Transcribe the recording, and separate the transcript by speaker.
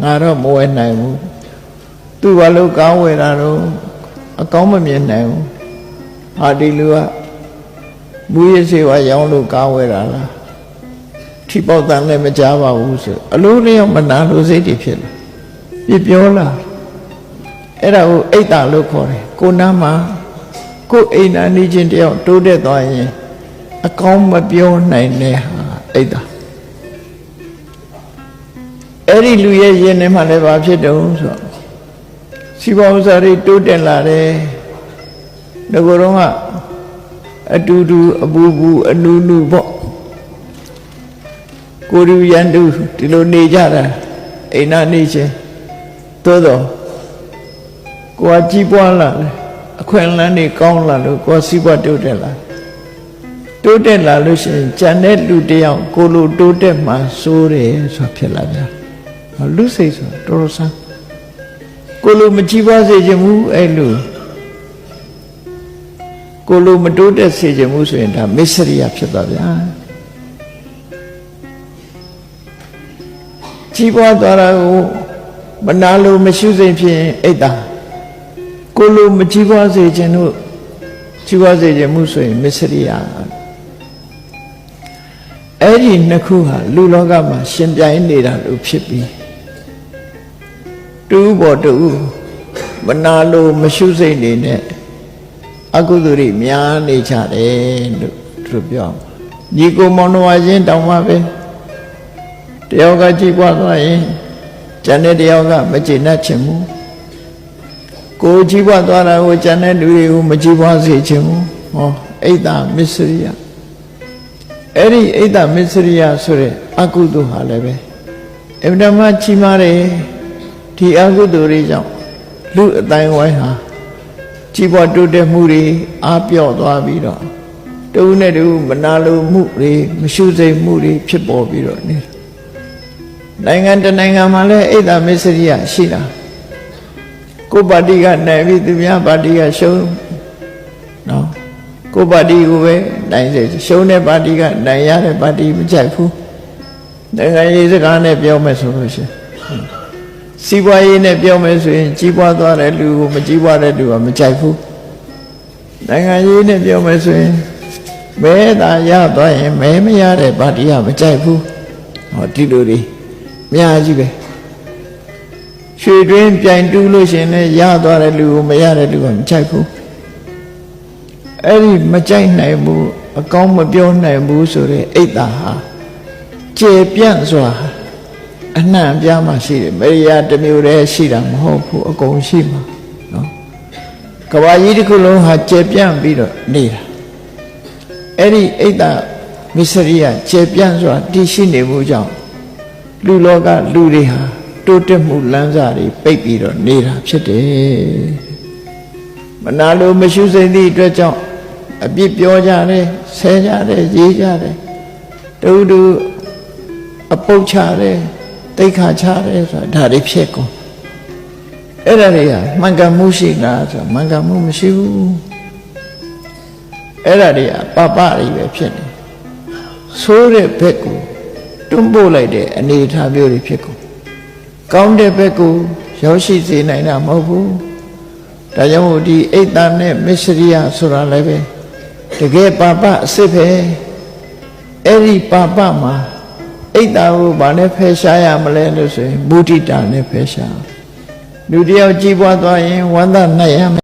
Speaker 1: ငါတော့မဝယ်နိုင်ဘူးသူဘာလို့ကောင်းဝယ်တာတော့အကောင်းမမြင်နိုင်ဘူးဟာဒီလူကမူရစေဝါရောင်းလို့ကောင်းဝယ်တာလားထိပေါက်တန်လည်းမကြပါဘူးဆိုအလိုလျောက်မနာလို့စိတ်တွေဖြစ်လာပြပြောလာအဲ့ဒါကိုအိတ်တာလို့ခေါ်တယ်ကိုနားမှာကိုအိမ်နာနေချင်းတယောက်တိုးတက်သွားရင်အကောင်းမပြောနိုင်တဲ့ဟာအိတ်တာ အဲ့ဒီလူရဲ့ရင်ထဲမှာလည်းဘာဖြစ်တုံးဆိုတော့စီပွားဥစ္စာတွေတိုးတက်လာတယ်ငကိုယ်တော့ကအတူတူအပူပူအနူနူပေါ့ကိုရူရန်တူဒီလိုနေကြတာအိမ်နာနေချင်းသို့တော့ကိုကကြီးပွားလာတယ်အခွင့်အလမ်းတွေကောင်းလာလို့ကိုယ်စီးပွားတိုးတက်လာတိုးတက်လာလို့ရှိရင်ကြံတဲ့လူတယောက်ကိုလိုတိုးတက်မှစိုးတယ်ဆိုဖြစ်လာပြန် လူစိတ်ဆိုတော်တော်ဆန်းကိုလိုမကြီးပွားစေချင်ဘူးအဲ့လိုကိုလိုမတိုးတက်စေချင်ဘူးဆိုရင်ဒါမစ္စရိယဖြစ်သွားဗျာကြီးပွားသွားတာကိုမနာလိုမရှိစိတ်ဖြစ်ရင်အိတ်တာကိုလိုမကြီးပွားစေချင်လို့ကြီးပွားစေချင်မှုဆိုရင်မစ္စရိယအဲ့ဒီနှစ်ခုဟာလူလောကမှာရှင်ပြိုင်နေတာလို့ဖြစ်ပြီး တူဘောတူမနာလိုမရှိစိတ်နေနဲ့အကုသိုလ်တွေများနေကြတယ်လို့သူပြောညီကိုမောင်နှမချင်းတောင်းပါပဲတယောက်ကကြည်ပွားသွားရင်ကျန်တဲ့တယောက်ကမကျေနပ်ချင်ဘူးကိုကြည်ပွားသွားတာကိုကျန်တဲ့လူတွေကိုမကြည်ပွားစေချင်ဘူးဟောအိတ်တာမစ္စရိယအဲ့ဒီအိတ်တာမစ္စရိယဆိုတဲ့အကုသိုလ်ဟာလည်းပဲအမြဲတမ်းကြီးမားတယ် ဒီအကုသိုလ်တွေကြောင့်လူအတိုင်းဝိုင်းဟာကြီးပွားတိုးတက်မှုတွေအားပြော့သွားပြီးတော့တူနဲ့တူမနာလိုမှုတွေမရှုစိတ်မှုတွေဖြစ်ပေါ်ပြီးတော့နေနိုင်ငံတနိုင်ငံမှာလည်းအိတ်တာမစ္စရိယရှိတာကိုပါတီကနိုင်ပြီးသူများပါတီကရှုံးနော်ကိုပါတီကိုပဲနိုင်စေရှုံးတဲ့ပါတီကနိုင်ရတဲ့ပါတီမကြိုက်ဘူးနိုင်ငံရေးစကားနဲ့ပြောမယ်ဆိုလို့ရှိရင် စီးပွားရေးနဲ့ပြောမယ်ဆိုရင် ကြီးပွားသွားတဲ့လူကိုမကြီးပွားတဲ့လူကမကြိုက်ဘူးနိုင်ငံရေးနဲ့ပြောမယ်ဆိုရင်မဲသာရသွားရင်မဲမရတဲ့ပါတီကမကြိုက်ဘူးဟောဒီလိုတွေအများကြီးပဲရွှေတွင်းပြိုင်တူးလို့ရှင်လည်းရသွားတဲ့လူကိုမရတဲ့လူကမကြိုက်ဘူးအဲ့ဒီမကြိုက်နိုင်ဘူးအကောင်းမပြောနိုင်ဘူးဆိုတဲ့အိတ်တာဟာကျေပြန့်စွာ အနှံ့အပြားမှရှိတယ်မရိယာတစ်မျိုးတည်းရှိတာမဟုတ်ဘူးအကုန်ရှိမှာနော်ကဘာကြီးတစ်ခုလုံးဟာကျေပြန့်ပြီးတော့နေတာအဲ့ဒီအိတ်တာမစ္စရိယကျေပြန့်စွာတည်ရှိနေမှုကြောင့်လူလောကလူတွေဟာတိုးတက်မှုလမ်းစာတွေပိတ်ပြီးတော့နေတာဖြစ်တယ်မနာလိုမရှိစိမ့်သည့်အတွက်ကြောင့်အပြစ်ပြောကြတယ်ဆဲကြတယ်ရေးကြတယ်တူတူအပုတ်ချတယ် တိတ်ခါချတယ်ဆိုတာဒါတွေဖြစ်ကုန်အဲ့ဒါတွေကမှန်ကန်မှုရှိလားဆိုမှန်ကန်မှုမရှိဘူးအဲ့ဒါတွေကပပတွေပဲဖြစ်နေဆိုးတဲ့ဘက်ကိုတွန်းပို့လိုက်တဲ့အနေအထားမျိုးတွေဖြစ်ကုန်ကောင်းတဲ့ဘက်ကိုရောက်ရှိစေနိုင်တာမဟုတ်ဘူးဒါကြောင့်မို့ဒီအိတ်တန်နဲ့မစ္စရိယဆိုတာလည်းပဲတကယ်ပပအစ်စ်ပဲအဲ့ဒီပပမှာ အိတ်တာကိုဗာနဲ့ဖယ်ရှားရမလဲလို့ဆိုရင်မုဒိတာနဲ့ဖယ်ရှားလူတယောက်ကြည်ပွားသွားရင်ဝန္ဒနိုင်ရမယ်